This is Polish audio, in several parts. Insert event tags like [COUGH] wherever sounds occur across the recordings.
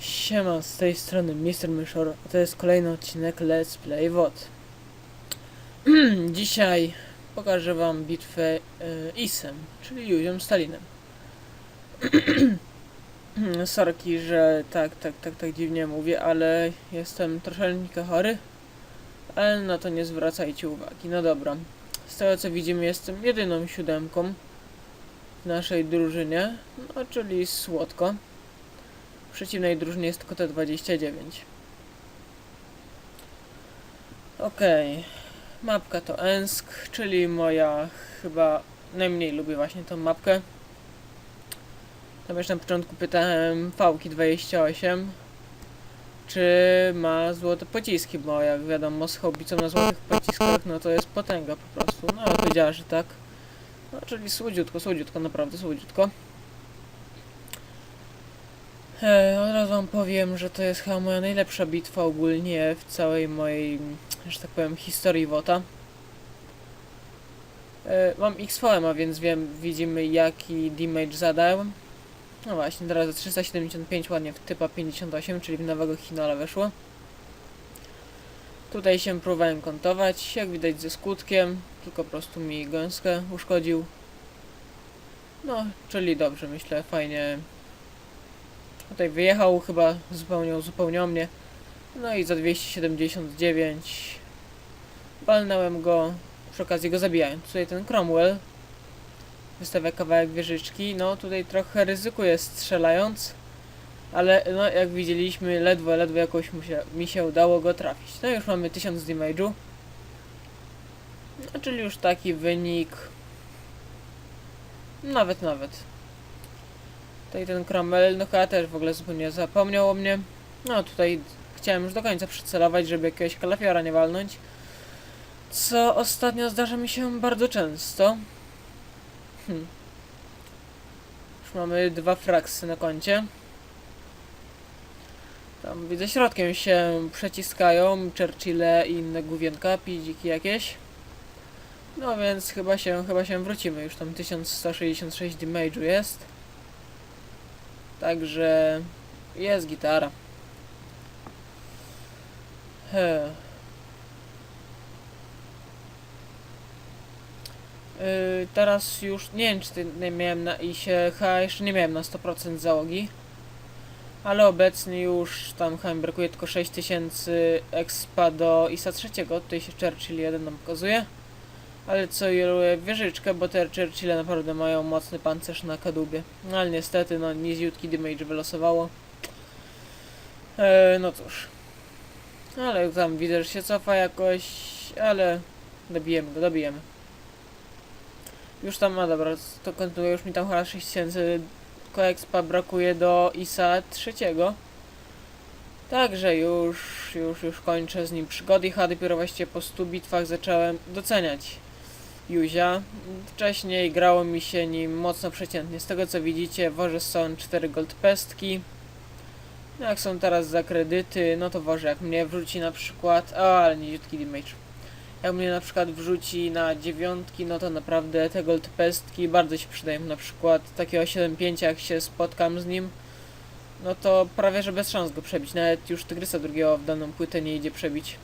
Siema, z tej strony Mr. Myszor, a to jest kolejny odcinek Let's Play WOD. [CLEARS THROAT] Dzisiaj pokażę wam bitwę e, Isem, czyli Józią Stalinem. [CLEARS THROAT] Sorki, że tak, tak, tak, tak dziwnie mówię, ale jestem troszeczkę chory, ale na to nie zwracajcie uwagi. No dobra, z tego co widzimy jestem jedyną siódemką w naszej drużynie, no czyli słodko. W przeciwnej drużynie jest tylko T29. Okej. Mapka to Ensk, czyli moja chyba najmniej lubię właśnie tą mapkę. Tam jeszcze na początku pytałem Fałki 28 czy ma złote pociski, bo jak wiadomo z hobbicą na złotych pociskach no to jest potęga po prostu. No ale powiedziała, że tak. No czyli słodziutko, słodziutko, naprawdę słodziutko. Od razu wam powiem, że to jest chyba moja najlepsza bitwa ogólnie w całej mojej, że tak powiem, historii WOTA. E, mam XVM, a więc wiem, widzimy jaki damage zadałem. No właśnie, teraz za 375 ładnie w typa 58, czyli w nowego Hinola weszło. Tutaj się próbowałem kontować, jak widać ze skutkiem, tylko po prostu mi gąskę uszkodził. No, czyli dobrze, myślę, fajnie Tutaj wyjechał, chyba zupełnie uzupełniał mnie. No i za 279 walnąłem go, przy okazji go zabijając. Tutaj ten Cromwell wystawia kawałek wieżyczki. No tutaj trochę ryzykuje strzelając, ale no jak widzieliśmy ledwo, ledwo jakoś mu się, mi się udało go trafić. No już mamy 1000 damage'u. No czyli już taki wynik. Nawet, nawet. Tutaj ten Cromwell, no chyba też w ogóle zupełnie zapomniał o mnie. No tutaj chciałem już do końca przycelować, żeby jakiegoś kalafiora nie walnąć. Co ostatnio zdarza mi się bardzo często. Hm. Już mamy dwa fraksy na koncie. Tam widzę środkiem się przeciskają Churchille i inne główienka, pidziki jakieś. No więc chyba się, chyba się wrócimy. Już tam 1166 damage'u jest. Także jest gitara. He. Yy, teraz już nie wiem czy nie miałem na ISie, chyba jeszcze nie miałem na 100% załogi. Ale obecnie już tam chyba brakuje tylko 6000 expa do ISA trzeciego. Tutaj się Churchill 1 nam pokazuje. Ale co jeluje wieżyczkę, bo te Churchille naprawdę mają mocny pancerz na kadłubie. No ale niestety, no niziutki damage wylosowało. E, no cóż. Ale tam widzę, że się cofa jakoś, ale dobijemy go, dobijemy. Już tam, a dobra, to kontynuuję, już mi tam chyba 6000 koexpa brakuje do ISA trzeciego. Także już, już, już kończę z nim przygody. A dopiero właściwie po 100 bitwach zacząłem doceniać Juzia. Wcześniej grało mi się nim mocno przeciętnie. Z tego co widzicie, woże są 4 gold pestki. No jak są teraz za kredyty, no to woże jak mnie wrzuci na przykład... O, ale niziutki damage. Jak mnie na przykład wrzuci na dziewiątki, no to naprawdę te gold pestki bardzo się przydają. Na przykład takiego 7.5 jak się spotkam z nim, no to prawie że bez szans go przebić. Nawet już Tygrysa drugiego w daną płytę nie idzie przebić.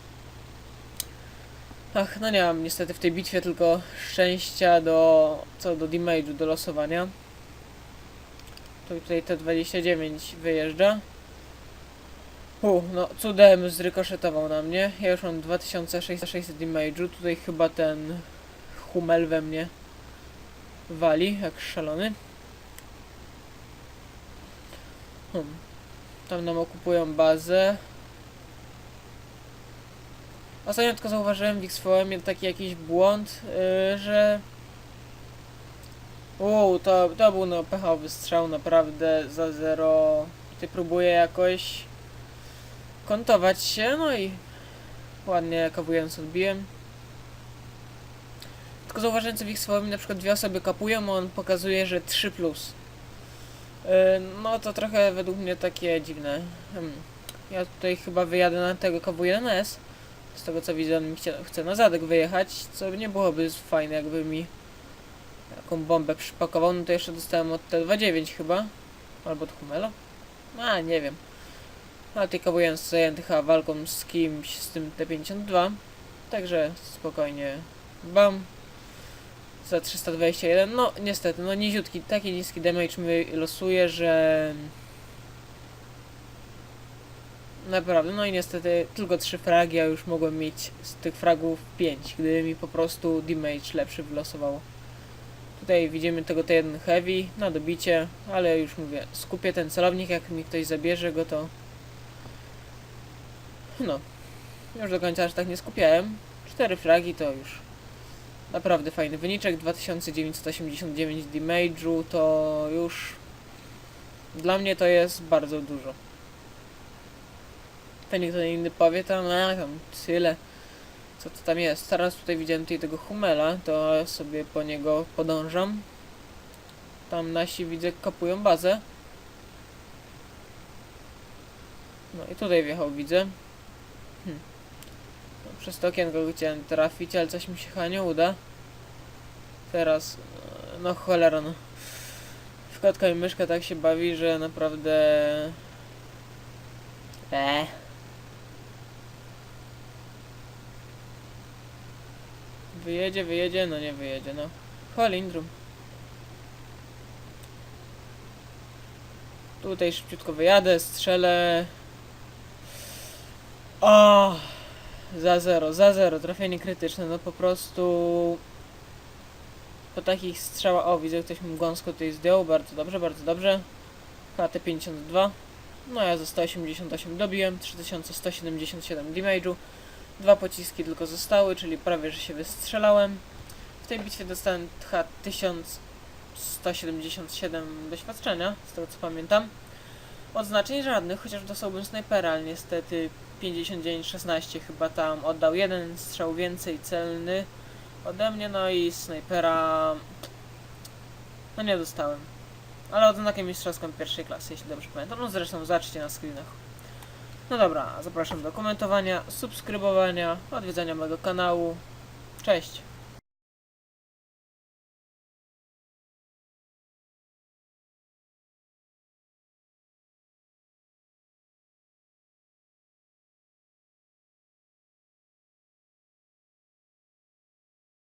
Ach, no nie mam niestety w tej bitwie tylko szczęścia do co do damage'u, do losowania. To tutaj T29 wyjeżdża. U, no cudem zrykoszetował na mnie. Ja już mam 2600 damage'u. Tutaj chyba ten Hummel we mnie wali, jak szalony. Hmm. Tam nam okupują bazę. Ostatnio tylko zauważyłem w XVM taki jakiś błąd, yy, że... Uuu, to, to był no pechowy strzał naprawdę za zero. Tutaj próbuję jakoś kontować się, no i ładnie kawując odbiłem. Tylko zauważyłem co w XVM na przykład dwie osoby kapują, a on pokazuje, że 3+. Plus. Yy, no to trochę według mnie takie dziwne. Hmm. Ja tutaj chyba wyjadę na tego KW1S. Z tego co widzę, on mi chce, chce na zadek wyjechać, co nie byłoby fajne, jakby mi jaką bombę przypakował. No to jeszcze dostałem od T29 chyba. Albo od Humela. A, nie wiem. A tylko byłem zajęty chyba walką z kimś z tym T52. Także spokojnie. Bam. Za 321. No niestety, no niziutki, taki niski damage mi losuje, że... Naprawdę, no i niestety tylko 3 fragi, a już mogłem mieć z tych fragów 5, gdyby mi po prostu damage lepszy wylosowało. Tutaj widzimy tego T1 Heavy na dobicie, ale już mówię, skupię ten celownik, jak mi ktoś zabierze go to... No, już do końca aż tak nie skupiałem. 4 fragi to już naprawdę fajny wyniczek, 2989 damage'u to już dla mnie to jest bardzo dużo. Pewnie kto inny powie tam, a tam tyle. Co to tam jest? Teraz tutaj widziałem tutaj tego Humela, to sobie po niego podążam. Tam nasi widzę kapują bazę. No i tutaj wjechał widzę. Hm. No, przez to okienko chciałem trafić, ale coś mi się chyba nie uda. Teraz, no cholera no. W kotka i myszka tak się bawi, że naprawdę... Eee. Wyjedzie, wyjedzie, no nie wyjedzie, no. Holindrum. Tutaj szybciutko wyjadę, strzelę. O! Za zero, za zero, trafienie krytyczne, no po prostu... Po takich strzałach, o widzę, ktoś mi gąsko tutaj zdjął, bardzo dobrze, bardzo dobrze. KT52. No ja za 188 dobiłem, 3177 damage'u. Dwa pociski tylko zostały, czyli prawie, że się wystrzelałem. W tej bitwie dostałem chyba 1177 doświadczenia, z tego co pamiętam. Odznaczeń żadnych, chociaż dostałbym snajpera, ale niestety 59-16 chyba tam oddał jeden strzał więcej celny ode mnie, no i snajpera no nie dostałem. Ale odznakiem mistrzowską pierwszej klasy, jeśli dobrze pamiętam. No zresztą zobaczcie na screenach. No dobra, zapraszam do komentowania, subskrybowania, odwiedzania mojego kanału. Cześć!